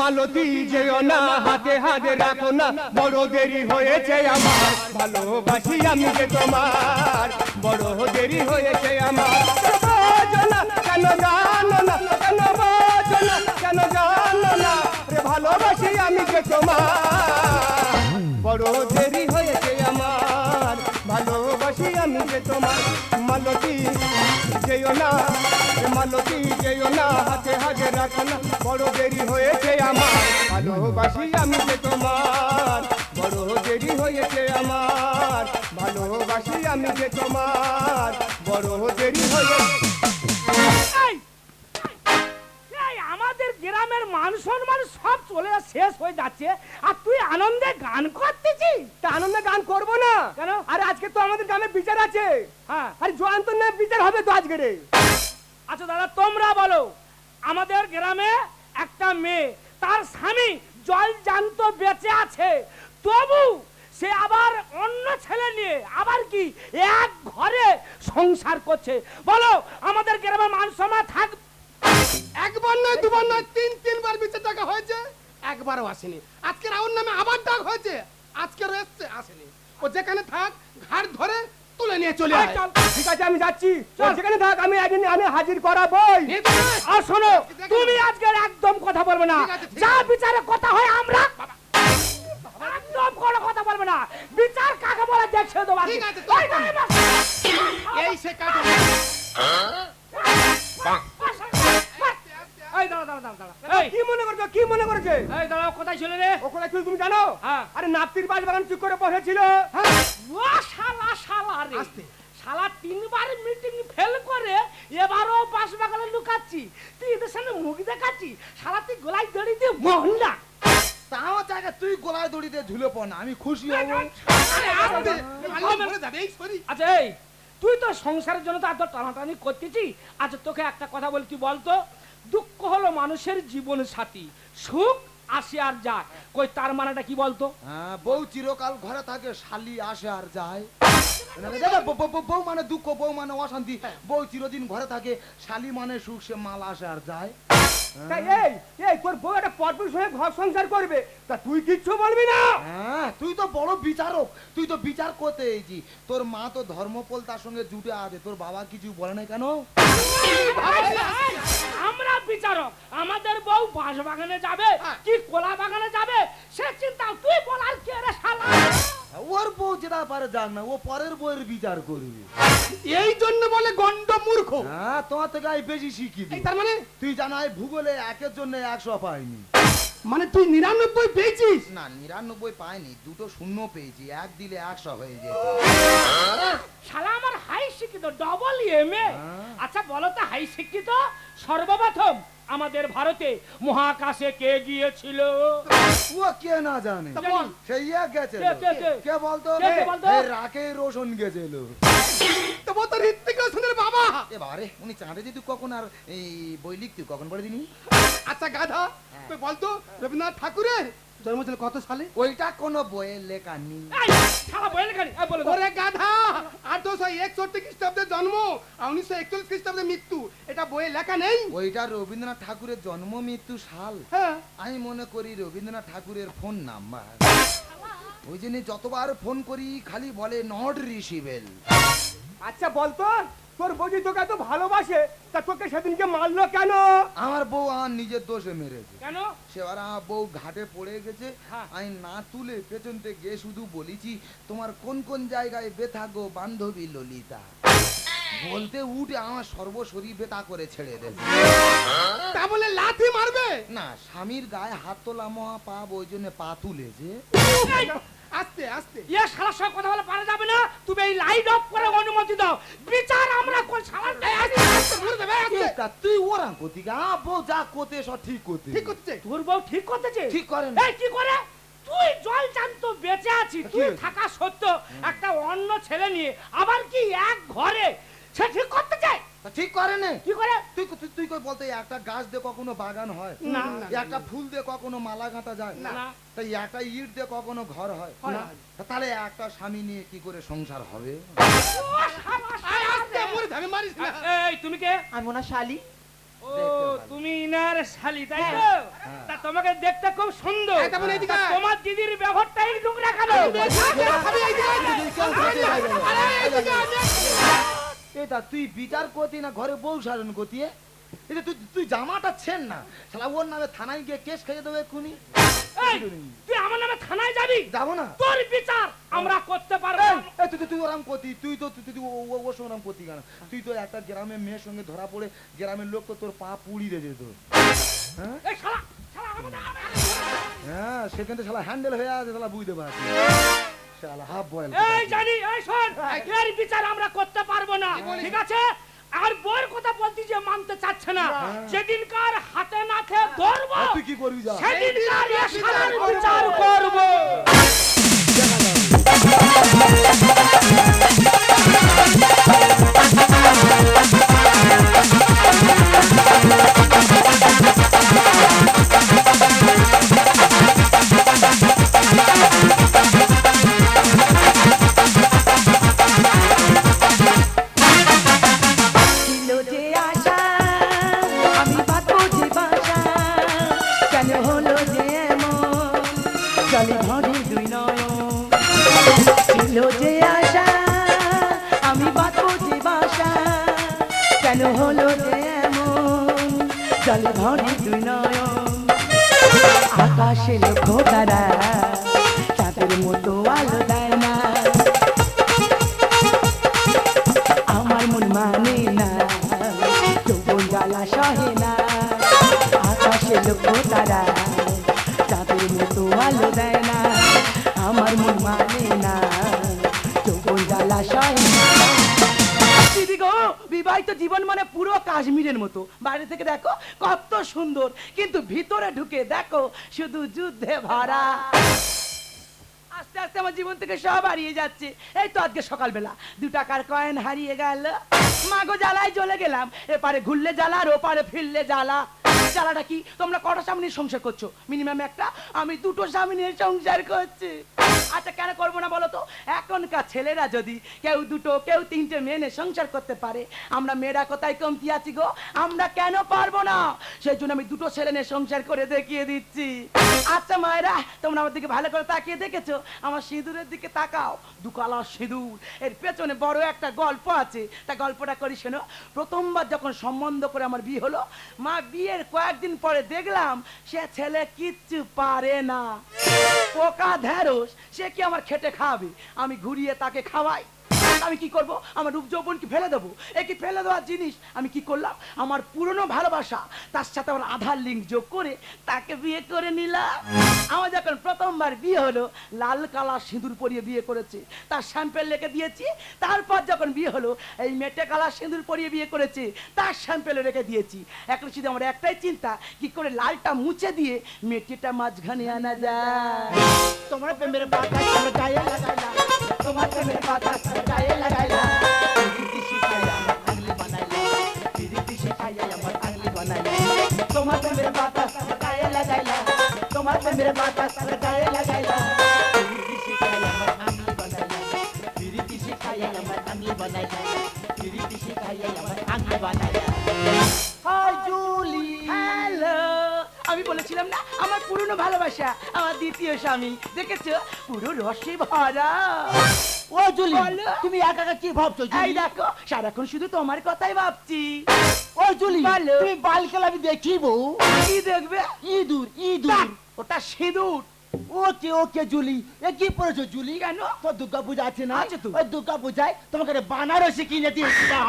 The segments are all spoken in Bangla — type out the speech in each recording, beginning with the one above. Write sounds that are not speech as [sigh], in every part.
মালতী যেও না, হাতে হাতে রাখো না। বড় দেরি হয়েছে আমার, ভালোবাসি আমি যে তোমার। বড় দেরি হয়েছে আমার। কেন জানো না, কেন বোঝো না, কেন জানো না, রে ভালোবাসি আমি যে তোমার। বড় দেরি হয়েছে আমার, ভালোবাসি আমি যে তোমার। মালতী যেও না মালতী যেও না হাতে হাতে রাখো না বড় দেরি হয়েছে আমার, ভালোবাসি আমি যে তোমার। বড় দেরি হয়েছে আমার, ভালোবাসি আমি যে তোমার। বড় দেরি হয়েছে মান সম্মান সব চলে শেষ হয়ে যাচ্ছে। আর তুই আনন্দে গান করতেছিস? তা আনন্দে গান করব না। কেন? আরে আজকে তো আমাদের গ্রামে বিচার আছে। হ্যাঁ। আরে জয়ন্ত না বিচার হবে তো আজকে রে। আচ্ছা দাদা তোমরা বলো আমাদের গ্রামে একটা মেয়ে তার স্বামী জল জান্ত বেঁচে আছে। তবু সে আবার অন্য ছেলে নিয়ে আবার কি এক ঘরে সংসার করছে? বলো আমাদের গ্রামে মান সম্মান থাক একবার নয় দুবার নয় তিন তিনবার বিচার টাকা হয়েছে একবারও আসেনি। আজকে রাউন্ড নামে আবার ডাক হয়েছে আজকে এসছে আসেনি। ও যেখানে থাক ঘাট ধরে তুলে নিয়ে চলে আয়। ঠিক আছে আমি যাচ্ছি। সেখানে থাক আমি একদিন আমি হাজির করাবই। আর শোনো তুমি আজকে একদম কথা বলবে না। যা বিচারে কথা হয় আমরা একদম কোনো কথা বলবে না। বিচার কাকে বলে দেখছে এবার। এই সে কাটা এই দাঁড়া দাঁড়া দাঁড়া দাঁড়া এই কি মনে করছ কি মনে করছে এই দাঁড়াও কোথায় ছিল রে ওখানে কি তুমি জানো হ্যাঁ। আরে নাপ্তির বাস বাগান চুপ করে বসেছিল ও শালা শালা রে শালা তিনবার মিটিং ফেল করে এবারও বাস বাগানে লুকাচ্ছি তুই এদের সামনে মুখ দেখাচ্ছি শালা তুই গোলাই দড়ি দিয়ে মোহনডা তাও জায়গা তুই গলায় দড়িতে ঝুলে পড় না আমি খুশি হব আরে, আচ্ছা এই তুই তো সংসারের জন্য তো এত টানাটানি করতেছি আচ্ছা তোকে একটা কথা বলি তুই বলতো দুঃখ হলো মানুষের জীবন সাথী। সুখ আসে আর যায়। কই, তার মানেটা কি বলতো? হ্যাঁ বউ চিরকাল ঘরে থাকে, শালি আসে আর যায়। দাদা বউ- মানে দুঃখ বউ মানে অশান্তি। বউ চিরদিন ঘরে থাকে শালি মানে সুখ সে মাল আসে আর যায়। তাই এই এই তোর বউ একটা পরপুর সঙ্গে ঘর সংসার করবে। তা তুই কিচ্ছু বলবি না? হ্যাঁ তুই তো বড় বিচারক। তুই তো বিচার করতে এইছি তোর মা তো ধর্মপল তার সঙ্গে জুটে আছে। তোর বাবা কিছু বলে না কেন? আমরা বিচারক। আমাদের বউ বাঁশ বাগানে যাবে কি কোলা বাগানে যাবে সে চিন্তা তুই বলার কে রে শালা? ওর বউ যেটা পারে যাক না ও পরের বউয়ের বিচার করবে। এই জন্য বলে গন্ড মূর্খ। হ্যাঁ তোমার থেকে আমি বেশি দিই তার মানে? তুই জানাই ভূগোলে একের জন্য একশো পাইনি। মানে তুই নিরানব্বই পেয়েছিস? না নিরানব্বই পাইনি দুটো শূন্য পেয়েছি এক দিলে একশো হয়ে যেত। শালা আমার হাই শিক্ষিত ডবল এম এ। আচ্ছা বলো তো হাই শিক্ষিত সর্বপ্রথম আমাদের ভারতে মহাকাশে কে গিয়েছিল? ও কে না জানে? সেই গেছে কে, কে, কে? কে বলতো? রোশন গেছিল। তো ও তো ঋত্বিক রোশনের বাবা। এবারে উনি চাঁদে কখন আর এই বই লিখতে কখন দিনি? আচ্ছা গাধা তুই বলতো রবীন্দ্রনাথ ঠাকুরের? জন্ম ছিল কত সালে ওইটা কোনো বইয়ে লেখা নেই। শালা বলে খালি এই বলে। ওরে গাধা! আঠারোশো একষট্টি খ্রিস্টাব্দে জন্ম আর উনিশশো একচল্লিশ খ্রিস্টাব্দে মৃত্যু। এটা বইয়ে লেখা নেই। ওইটা রবীন্দ্রনাথ ঠাকুরের জন্ম মৃত্যু সাল হ্যাঁ। আমি মনে করি রবীন্দ্রনাথ ঠাকুরের ফোন নাম্বার ওই জন্য যতবার ফোন করি খালি বলে নট রিসিভেল আচ্ছা বলতো তোর বৌদি তোকে এত ভালোবাসে তা তোকে সেদিনকে মারলো কেন? আমার বউ আমার নিজের দোষে মেরেছে। কেন? সেবার আমার বউ ঘাটে পড়ে গেছে। হ্যাঁ। আমি না তুলে পেছন থেকে গিয়ে শুধু বলেছি তোমার কোন কোন জায়গায় বেথা গো বান্ধবী ললিতা? বলতে উঠে আমার সর্বশরী বেতা করে ছেড়ে দেবে। তা বলে লাথি মারবে? না স্বামীর গায়ে হাত তোলা মহা পাপ ওই জন্য পা তুলেছে। আস্তে আস্তে। ইয়ে শালার সঙ্গে কথা বলে পারা যাবে না? তুমি এই লাইট অফ করে অনুমতি দাও। বিচার আমরা কোন শালার আস্তে তুই ওরা কোথি গা। বউ যা কোতে সব ঠিক কোতে ঠিক হচ্ছে তোর বউ ঠিক করতেছে? ঠিক করে না। এই কি করে? তুই জল জানত বেঁচে আছি তুই থাকা সত্ত্বেও একটা অন্য ছেলে নিয়ে আবার কি এক ঘরে? সে ঠিক করতে চায় ঠিক করে নে কি করে তুই তুই তুই কই বলতে একটা গাছ দিয়ে কখনো বাগান হয় না একটা ফুল দিয়ে কখনো মালা গাঁথা যায় না তাই একটা ইট দিয়ে কখনো ঘর হয় হয় না। তাহলে একটা স্বামী নিয়ে কি করে সংসার হবে এই তুমি কে আমি ওনার শালি ও। তুমি ইনার শালি তাই তো তা তোমাকে দেখতে খুব সুন্দর তা। তোমার দিদির ব্যবহারটাই নোংরা কেন এটা তুই বিচার করতি না ঘরে বউ সাজন করতি? এটা তুই তুই জামাটা ছেন না। শালা ওর নামে থানায় গিয়ে কেস খেয়ে দেবে এক্ষুনি তুই আমার নামে থানায় যাবি? যাব না। তোর বিচার আমরা করতে পারব তুই তুই- ওরম করতি তুই তো তুই তুই ও- ও- ওর সঙ্গে ওরম করতি কেন? তুই তো একটা গ্রামের মেয়ের সঙ্গে ধরা পড়ে গ্রামের লোক তো তোর পা পুড়ি দিয়ে যেত হ্যাঁ? শালা হ্যাঁ সেখান থেকে শালা হ্যান্ডেল হয়ে আছে শালা বুঝতে পারছি শালা হাফ বয়েল এই জানি এই শোন এর বিচার আমরা করতে পারব না ঠিক আছে? আর বউয়ের কথা বলতি যে মানতে চাচ্ছে না। যেদিনকার হাতে নাতে ধরবো তুই কি করবি যা? সেদিনকার এ শালার বিচার করব। আকাশে লক্ষ্য তারা চাঁদের মতো আলো দেয় না। আমার মন মানে না যৌবন জ্বালা সহে না। আকাশে লক্ষ্য তারা চাঁদের মতো আলো দেয় না। আমার মন মানে বিবাহিত জীবন মানে পুরো কাশ্মীরের মতো। বাইরে থেকে দেখো, কত সুন্দর। কিন্তু ভিতরে ঢুকে দেখো, শুধু যুদ্ধে ভরা। আস্তে আস্তে আমার জীবন থেকে সব হারিয়ে যাচ্ছে। এই তো আজকে সকালবেলা। দু টাকার কয়েন হারিয়ে গেল। মাগো জ্বালায় চলে গেলাম। এপারে ঘুরলে জ্বালা, আর ওপারে ফিরলে জ্বালা। জ্বালাটা কি? তোমরা কটা সামনে সংসার করছ? মিনিমাম একটা, আমি দুটো স্বামী নিয়ে সংসার করছি। [laughs] আচ্ছা কেন করব না বলো তো? এখনকার ছেলেরা যদি কেউ দুটো, কেউ তিনটে মেয়ে নিয়ে সংসার করতে পারে, আমরা মেয়েরা কোথায় কমতি আছি গো? আমরা কেন পারব না? সেই জন্য আমি দুটো ছেলে নিয়ে সংসার করে দেখিয়ে দিচ্ছি। আচ্ছা মায়েরা, তোমরা আমার দিকে ভালো করে তাকিয়ে দেখেছ? আমার সিঁদুরের দিকে তাকাও। দুকালা সিঁদুর। এর পেছনে বড় একটা গল্প আছে। তা গল্পটা করি শোনো। প্রথমবার যখন সম্বন্ধ করে আমার বিয়ে হলো, মা বিয়ের কয়েকদিন পরে দেখলাম সে ছেলে কিচ্ছু পারে না। পোকা ঢেঁড়স সে কি আমার খেটে খাওয়াবে? আমি ঘুরিয়ে তাকে খাওয়াই। আমি কি করব? আমার রূপ যৌবন কি ফেলে দেবো। এ কি ফেলে দেওয়ার জিনিস আমি কি করলাম? আমার পুরনো ভালোবাসা, তার সাথে আমার আধার লিঙ্ক যোগ করে তাকে বিয়ে করে নিলাম। আমার যখন প্রথমবার বিয়ে হলো, লাল কালা সিঁদুর পরিয়ে বিয়ে করেছে। তার স্যাম্পেল রেখে দিয়েছি। তারপর যখন বিয়ে হলো, এই মেটে কালা সিঁদুর পরিয়ে বিয়ে করেছে, তার স্যাম্পেল রেখে দিয়েছি। এখন শুধু আমার একটাই চিন্তা, কি করে লালটা মুছে দিয়ে মেটেটা মাঝখানে আনা যায়? তোমার প্রেমের পাতা তোমার প্রেমের পাতা লাগাইলা প্রীতি শিখাইয়া আমার আঙুলি বানাইলা প্রীতি শিখাইয়া আমার আঙুলি বানাইলা তোমার প্রেমের পাতা তোমার গায়ে লাগাইলা তোমার প্রেমের বলেছিলাম না? আমার পুরনো ভালোবাসা আমার দ্বিতীয় স্বামী। দেখেছ? পুরো রসে ভরা। ও জুলি বলো। তুমি একা একা কি ভাবছ এই দেখো সারাক্ষণ শুধু তোমার কথাই ভাবছি। ও জুলি বলো। তুমি বালকাল আমি দেখিব কি দেখবে? ইঁদুর ইঁদুর। ওটা সিঁদুর। ওকে ওকে জুলি। এ কি পড়েছো জুলি? কেন? তো দুর্গা পূজা আছে না? আছে তো। ওই দুর্গা পূজায় তোমাকে বানারসি কিনে দিয়েছিলাম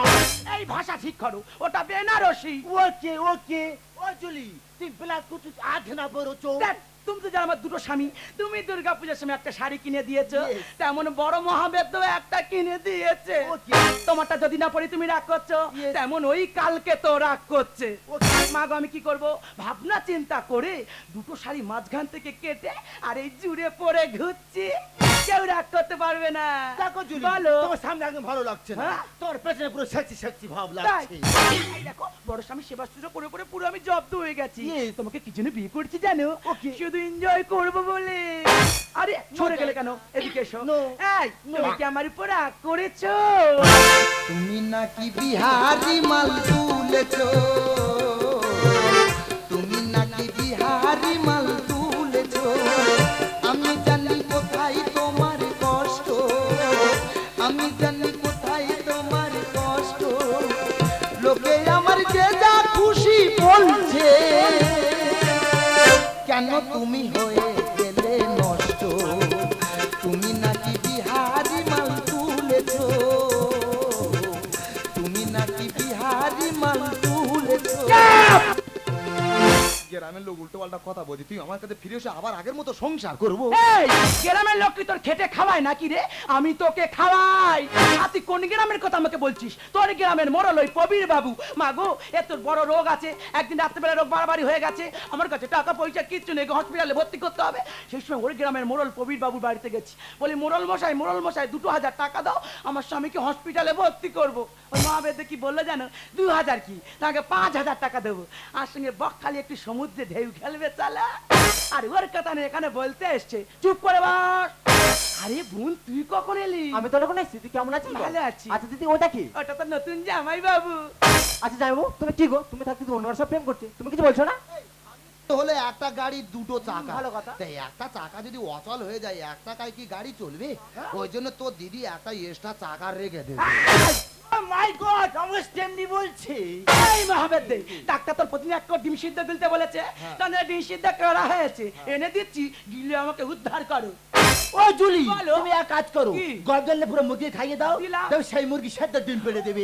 এই ভাষা ঠিক করো ওটা Banarasi. Okay okay. O Julie Din black to this adhna baro cho. That তুমি তো জানো আমার দুটো স্বামী। তুমি দুর্গা পূজার সময় একটা শাড়ি কিনে দিয়েছ। তেমন বড় মহাবেদ একটা কিনে দিয়েছে। তোমারটা যদি না পড়ি তুমি রাগ করছ। তেমন ওই কালকে তো রাগ করছে. মাগো আমি কি করব? ভাবনা চিন্তা করে দুটো শাড়ি মাঝখান থেকে কেটে আর এই জুড়ে পরে ঘুরছি। কেউ রাগ করতে পারবে না। দেখো জুলি বলো। তোমার সামনে একদম ভালো লাগছে না। হ্যাঁ? তোমার পেছনে পুরো সেক্সি সেক্সি ভাব লাগছে। এই দেখো বড় স্বামী সেবা শুরু করে করে পুরো আমি জব্দ হয়ে গেছি। তোমাকে কি জন্য বিয়ে করছি জানো? Okay. শুধু এনজয় করব বলে। আরে সরে গেলে কেন? এদিকে এসো। এই তুমি কি আমার উপর রাগ করেছ? তুমি নাকি বিহারি মাল তুলেছো? তুমি নাকি বিহারি মাল নাকি বিহারি মাল তুলেছ গ্রামের লোক উল্টো কথা বলছি। তুই আমার কাছে ফিরে এসে আবার আগের মতো সংসার করব? গ্রামের লোক তোর খেটে খাওয়ায় নাকি রে? আমি তোকে খাওয়াই। আর তুই কোন গ্রামের কথা আমাকে বলছিস? তোর গ্রামের মোড়ল ওই প্রবীর বাবু। মা এ তোর বড় রোগ আছে। একদিন রাত্রেবেলা রোগ বাড়াবাড়ি হয়ে গেছে। আমার কাছে টাকা পয়সা, কিচ্ছু নেই। হসপিটালে ভর্তি করতে হবে। সেই সময় ওই গ্রামের মোড়ল প্রবীর বাবুর বাড়িতে গেছি। বলি মোড়ল মশাই মোড়ল মশাই, দুটো হাজার টাকা দাও। আমার স্বামীকে হসপিটালে ভর্তি করব। ওই মা বেদে কি বলল জানো? দু হাজার কি? তাকে পাঁচ হাজার টাকা দেবো। আর সঙ্গে বকখালি একটু সমুদ্রে ঢেউ খেলবে চালা। আর ওর কথা নিয়ে এখানে বলতে এসছে। চুপ করে বস। আরে বোন তুই কখন এলি? আমি তো এখন এসেছি তুই কেমন আছিস ভালো আছি। আচ্ছা দিদি ওটা কি? ওটা তো নতুন জামাই বাবু। আচ্ছা যাইবো তুমি কি গো? তুমি থাকতে তো অন্যরা সব প্রেম করছে। তুমি কিছু বলছো না? হলে একটা গাড়ি দুটো চাকা। ভালো কথা। তাই একটা চাকা যদি অচল হয়ে যায় এক টাকায় কি গাড়ি চলবে? ওই জন্য তোর দিদি একটা এক্সট্রা চাকা রেখে দেবে। মাই গড আমার তেমনি বলছে। এই মহাবেদ দে ডাক্তার তোর প্রতিদিন এক ডিম সিদ্ধ দিতে বলেছে। তাহলে ডিম সিদ্ধ করা হয়েছে। এনে দিচ্ছি গিলে আমাকে উদ্ধার করো। ও জুলি তুমি এক কাজ করো গরম পুরো মুরগি খাইয়ে দাও দিলাম। সেই মুরগি সেদ্ধ ডিম পেড়ে দেবে।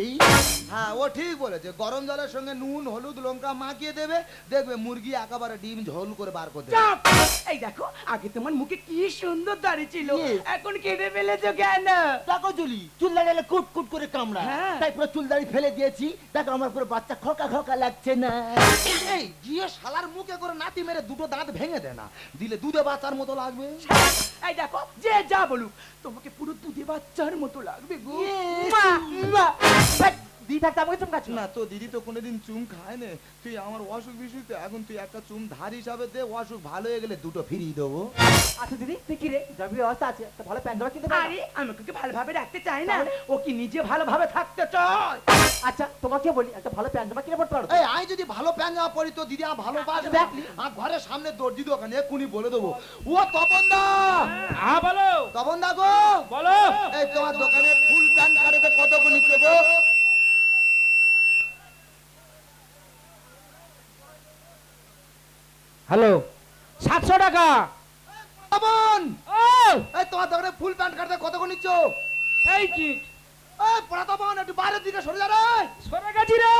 হ্যাঁ ও ঠিক বলেছে। গরম জলের সঙ্গে নুন হলুদ লঙ্কা মাখিয়ে দেবে দেখবে মুরগি একেবারে ডিম ঝোল করে বার করে এই দেখো আগে তোমার মুখে কি সুন্দর দাড়ি ছিল। এখন কেটে ফেলেছো কেন? দেখো জুলি চুল দাঁড়িয়ে কুট কুট করে কামড়া হ্যাঁ। তাই পুরো চুল দাঁড়ি ফেলে দিয়েছি। দেখো আমার পুরো বাচ্চা খোকা খোকা লাগছে না। এই গিয়ে শালার মুখে করে নাতি মেরে দুটো দাঁত ভেঙে দে না। দিলে দুধে বাচ্চার মতো লাগবে। এই দেখো যে যা বলুক তোমাকে পুরো দুধে বাচ্চার মতো লাগবে গো. মা, মা। থাকতে আমাকে চমকাচ্ছ না তো দিদি তো কোনোদিন চুম খায় না তুই আমার অসুখ বিসুখ তো এখন তুই একটা চুম ধার হিসাবে দে অসুখ ভালো হয়ে গেলে দুটো ফিরিয়ে দেবো। আচ্ছা দিদি তুই কি রে? যাবি ব্যবস্থা আছে তো ভালো প্যান্ট জামা কিনতে আরে আমি ওকে ভালোভাবে রাখতে চাই না? ও কি নিজে ভালোভাবে থাকতে চায়? আচ্ছা তোমাকে বলি একটা ভালো প্যান্ট জামা কিনে পড়তে পারো এই আমি যদি ভালো প্যান জামা পরি তো দিদি আমার Exactly. আর ঘরের সামনে দর্জি দোকানে এক্ষুনি বলে দেবো। ও তপন দা হ্যাঁ বলো। তপন দা গো! বলো। এই তোমার দোকানে ফুল প্যান্ট কাটাতে কত করে নিচ্ছে গো? হ্যালো সাতশো টাকা। এই! তোমার দোকানে ফুল প্যান্ট কাটাতে কত করে নিচ্ছ? এই কি? এই পড়া একটু বাইরের দিকে সরে যা রে। সরে গেছি রে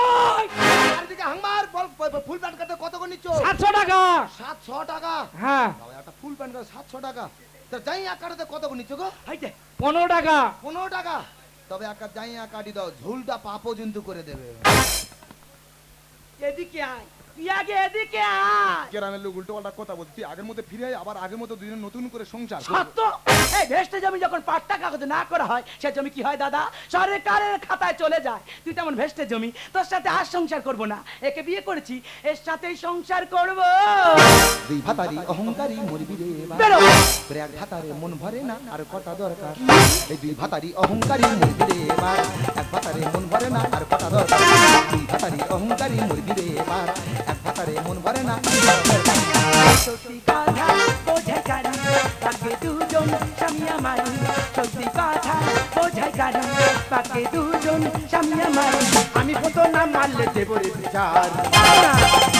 বাইরের দিকে হাংমার বল ফুল প্যান্ট কাটাতে কত করে নিচ্ছ? সাতশো টাকা। সাতশো টাকা? হ্যাঁ। বাবা, একটা ফুল প্যান্ট সাতশো টাকা। তা যাই এক কাটাতে কত করে নিচ্ছ গো? এই পনেরো টাকা। পনেরো টাকা। তবে কাটি দাও ঝুলটা পা পর্যন্ত করে দেবে। এদিকে আয়। তুই আগে এদিকে আয়। গ্রামের লোক উল্টো পাল্টা কথা বলছি। আগের মতো ফিরে আয় আবার আগের মতো দুজনে নতুন করে সংসার সত্য। এই ভেস্টে জমি যখন পাট্টা কাগজে না করা হয় সে জমি কি হয় দাদা? সরকারের খাতায় চলে যায়। তুই তেমন ভেস্টে জমি তোর সাথে আর সংসার করব না। একে বিয়ে করেছি এর সাথেই সংসার করব। দুই ভাতারি অহংকারী মরবি রে বেরো। তোর ভাতারে মন ভরে না আর কটা দরকার। এই দুই ভাতারি অহংকারী মরবি রে এবার এক ভাতারে মন ভরে না আর কটা দরকার। দুই ভাতারি অহংকারী মরবি রে পাকে দুজন সামনে আমি কত না মারলে দেবরে বিচার।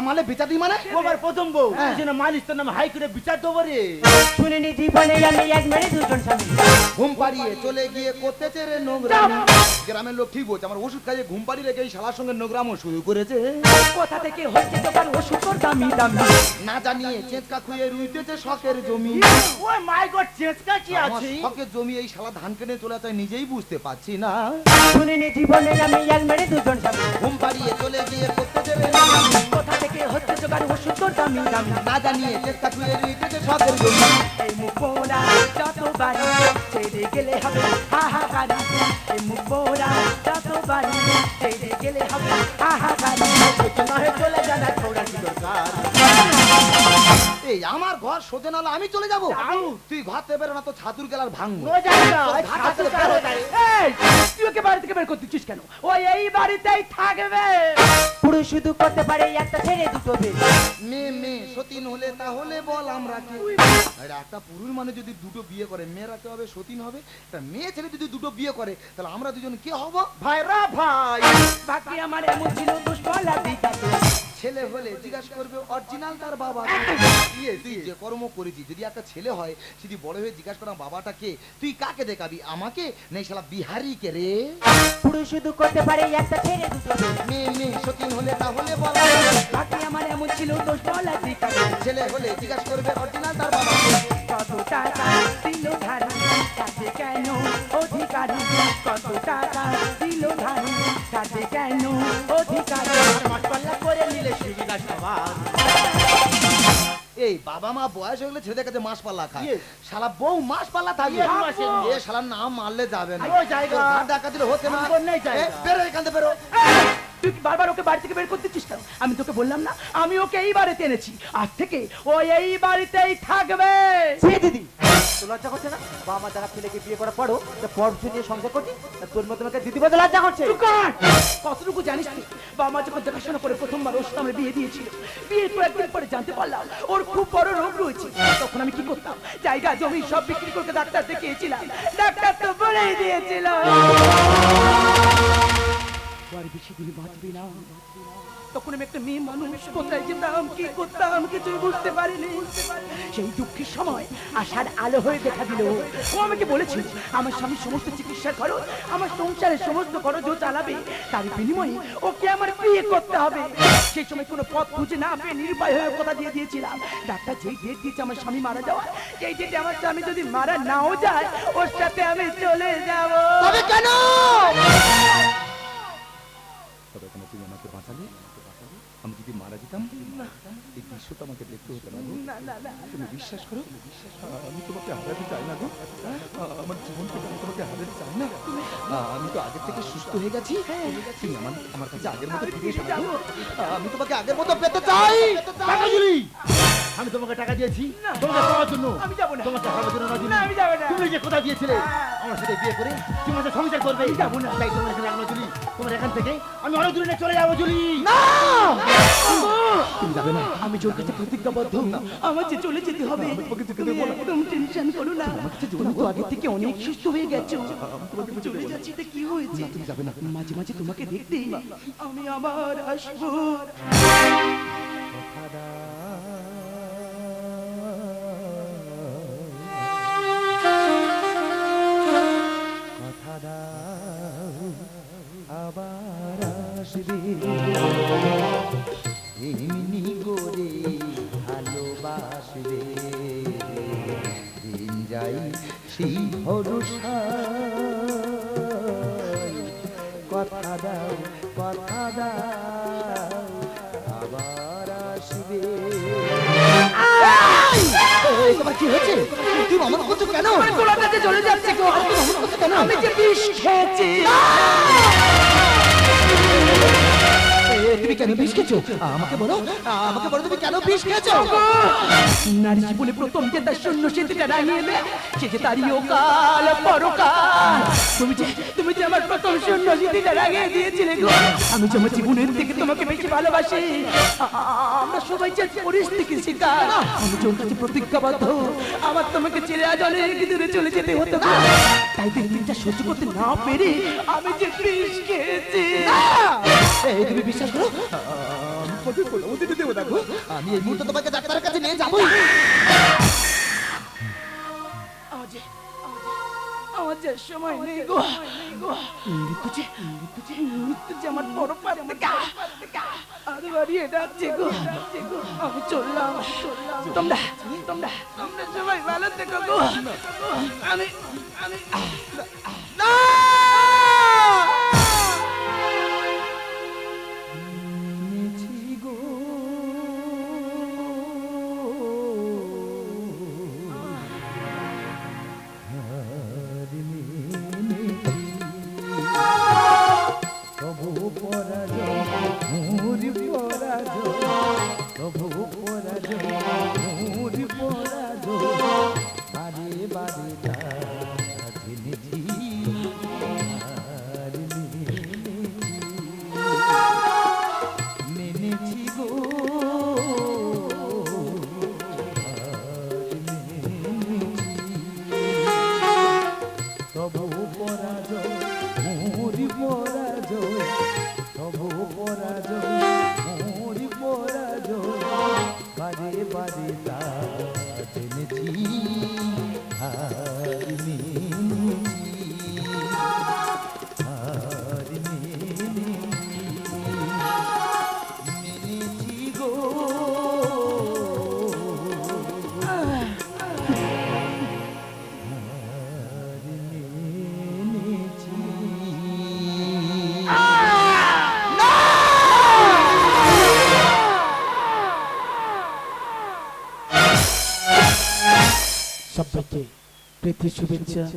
এই তুই নামালে বেচা দি মানে? তোমার প্রথম বউ হ্যাঁ। এই জন্য মালিশ তোর নাম হাই করে বিচার দেবো রে। শুনিনি জীবনে আমি এক মেরে দুজন স্বামী। ঘুম পাড়িয়ে চলে গিয়ে করতেছে রে নোংরা। গ্রামের লোক ঠিক বলছে আমার ওষুধ খাইয়ে ঘুম পাড়িয়ে রেখে এই শালার সঙ্গে নোংরামও শুরু করেছে। কোথা থেকে হচ্ছে দোকান ওষুধ তোর দামি দামি? না জানিয়ে চেঁচকা খুঁয়ে রুইতেছে শখের জমি। ওই মাই গড চেষ্টা কি আছে? শখের জমি এই শালা ধান কেটে চলে যায় নিজেই বুঝতে পারছি না। শুনিনি জীবনে আমি এক মেরে দুজন স্বামী। ঘুম পাড়িয়ে চলে গিয়ে করতেছে রে। কোথা থেকে হচ্ছে জোগাড় ওষুধ তোর দামি দামি। না জানিয়ে চেষ্টা করে রয়েছে সবের জন্য এই মুখোরা যতবার ছেড়ে গেলে হবে হাহাকার। এই মুখোরা যতবার ছেড়ে গেলে হবে হাহাকার। চলে জানা ছোড়া কি দরকার। এই আমার ঘর সোজে নাহলে আমি চলে যাব? তুই ঘর থেকে বেরো না তো ছাতুর গেলার ভাঙবো। তুই ওকে বাড়ি থেকে বের দিচ্ছিস কেন? ও এই বাড়িতেই থাকবে। পুরুষ শুধু করতে পারে একটা ছেড়ে দুটো মেয়ে মেয়ে সতীন হলে তাহলে বল আমরা কে? একটা পুরুষ মানে যদি দুটো বিয়ে করে মেয়েরা কে হবে? সতীন হবে। একটা মেয়ে ছেলে যদি দুটো বিয়ে করে তাহলে আমরা দুজন কে হব? ভাইরা ভাই। বাকি আমার এমন ছিল ছেলে হলে জিজ্ঞাসা করবে অরিজিনাল তার বাবা? ইয়ে তুই যে কর্ম করেছি যদি একটা ছেলে হয় যদি বড় হয়ে জিজ্ঞাসা করা বাবাটা কে? তুই কাকে দেখাবি আমাকে? নেই শালা বিহারি কে রে। পুরুষ শুধু করতে পারে একটা ছেলে দুটো মেয়ে মেয়ে সতীন হলে তাহলে বলা বাকি আমার এমন ছিল দোষ বলা ছেলে হলে জিজ্ঞাসা করবে অরিজিনাল তার বাবা কত টাকা দিল ধারি তাতে কেন অধিকারী? কত টাকা দিল ধারি তাতে কেন অধিকারী? মাসপাল্লা করে নিলে সুবিধা সবার। এই বাবা মা বয়স হয়ে গেলে ছেলেদের কাছে মাস পাল্লা খায়। Yes. শালা বউ মাস পাল্লা মাসের এ শালার নাম মারলে যাবে না। জায়গা। ডাকা দিলে হচ্ছে না। বেরো এখান থেকে বেরো। তুই কি বারবার ওকে বাড়ি থেকে বের করতে চিস কেন আমি তোকে বললাম না আমি ওকে এই বাড়িতে এনেছি। আজ থেকে ও এই বাড়িতেই থাকবে। সে দিদি। তো লজ্জা করছে না? বাবা যারা ছেলেকে বিয়ে করার পরও তা পরশু নিয়ে সংসার করছি তোর মতো আমাকে দিদি বলতে লজ্জা করছে! কতটুকু জানিস তুই? বাবা মা যখন দেখাশোনা করে প্রথমবার ওর সাথে আমরা বিয়ে দিয়েছিল বিয়ে বিয়ের কয়েকদিন পরে জানতে পারলাম ওর খুব বড় রোগ রয়েছে। তখন আমি কি করতাম? জায়গা জমি সব বিক্রি করে ডাক্তার দেখিয়েছিলাম। ডাক্তার তো বলেই দিয়েছিল। আর বেশি দিন বাঁচবি না। তখন আমি একটা মেয়ে মানুষ, কোথায় যেতাম, কি করতাম, কিছুই বুঝতে পারিনি। সেই দুঃখের সময় আশার আলো হয়ে দেখা দিল। ও আমাকে বলেছিল আমার স্বামী সমস্ত চিকিৎসার খরচ আমার সংসারের সমস্ত খরচ ও চালাবে। তার বিনিময়ে ওকে আমার বিয়ে করতে হবে। সেই সময় কোনো পথ খুঁজে না পেয়ে নিরুপায় হয়ে কথা দিয়ে দিয়েছিলাম। ডাক্তার যেই ডেট দিয়েছে আমার স্বামী মারা যাওয়া সেই ডেটে আমার স্বামী যদি মারা নাও যায়, ওর সাথে আমি চলে যাব। কেন? তবে কেন তুমি আমাকে বাঁচালে আমি যদি মারা যেতাম এই দৃশ্যটা আমাকে দেখতে হতো না তুমি বিশ্বাস করো? আমি তোমাকে হারাতে চাই না গো। আমার জীবন থেকে আমি তোমাকে হারাতে চাই না। আমি তো আগের থেকে সুস্থ হয়ে গেছি। তুমি আমার আমার কাছে আগের মতো ফিরে এসো আমি তোমাকে আগের মতো পেতে চাই। আমি তোমাকে টাকা দিয়েছি। তোমাকে পাওয়ার জন্য। আমি যাব না। তোমাকে হারানোর জন্য না আমি যাব না। তুমি যে কথা দিয়েছিলে আমার সাথে বিয়ে করে তুমি সংসার করবে। যাব না। তাই তোমার এখানে রাখব জুলি তোমার এখান থেকে আমি অনেক দূরে চলে যাব জুলি। তুমি যাবে না। আমি জোর কাছে প্রতিজ্ঞাবদ্ধ আমার যে চলে যেতে হবে তুমি টেনশন করো না। তুমি তো আগে থেকে অনেক সুস্থ হয়ে গেছো। চলে যাচ্ছি তো কি হয়েছে? তুমি যাবে না। মাঝে মাঝে তোমাকে দেখতে আমি আবার আসব। কেন? তোমার কাছে চলে যাচ্ছে কেন? আমি যে বিষ খেয়েছি। তুমি কেন বিষ খেয়েছো? আমাকে বলো আমাকে বলো তুমি কেন বিষ খেয়েছো? নারী জীবনে প্রথম যে তার শূন্য সেতুটা রাঙিয়ে দেয় সে যে তারই কাল পরকাল। তুমি যে তুমি যে আমার প্রথম শূন্য সেতুটা রাঙিয়ে দিয়েছিলে গো, আমি যে আমার জীবনের থেকে তোমাকে বেশি ভালোবাসি। আমরা সবাই যে পরিস্থিতির শিকার, আমি তোর কাছে প্রতিজ্ঞাবদ্ধ, আমার তোমাকে ছেড়ে আজ অনেক দূরে চলে যেতে হতো তাই তো এই দিনটা সহ্য করতে না পেরে, আমি যে বিষ খেয়েছি। এই তুমি বিশ্বাস করো? আমি এই মুহূর্তে তোমাকে ডাক্তারের কাছে নিয়ে যাব আমার যে সময় নেই গো। মৃত্যু যে মৃত্যু যে আমার বড় পার থেকে আরে বাড়িয়ে যাচ্ছে গো। আমি চললাম চললাম তোমরা তোমরা তোমরা সবাই ভালো থেকো গো। আমি আমি না! प्रभु पुर укриття.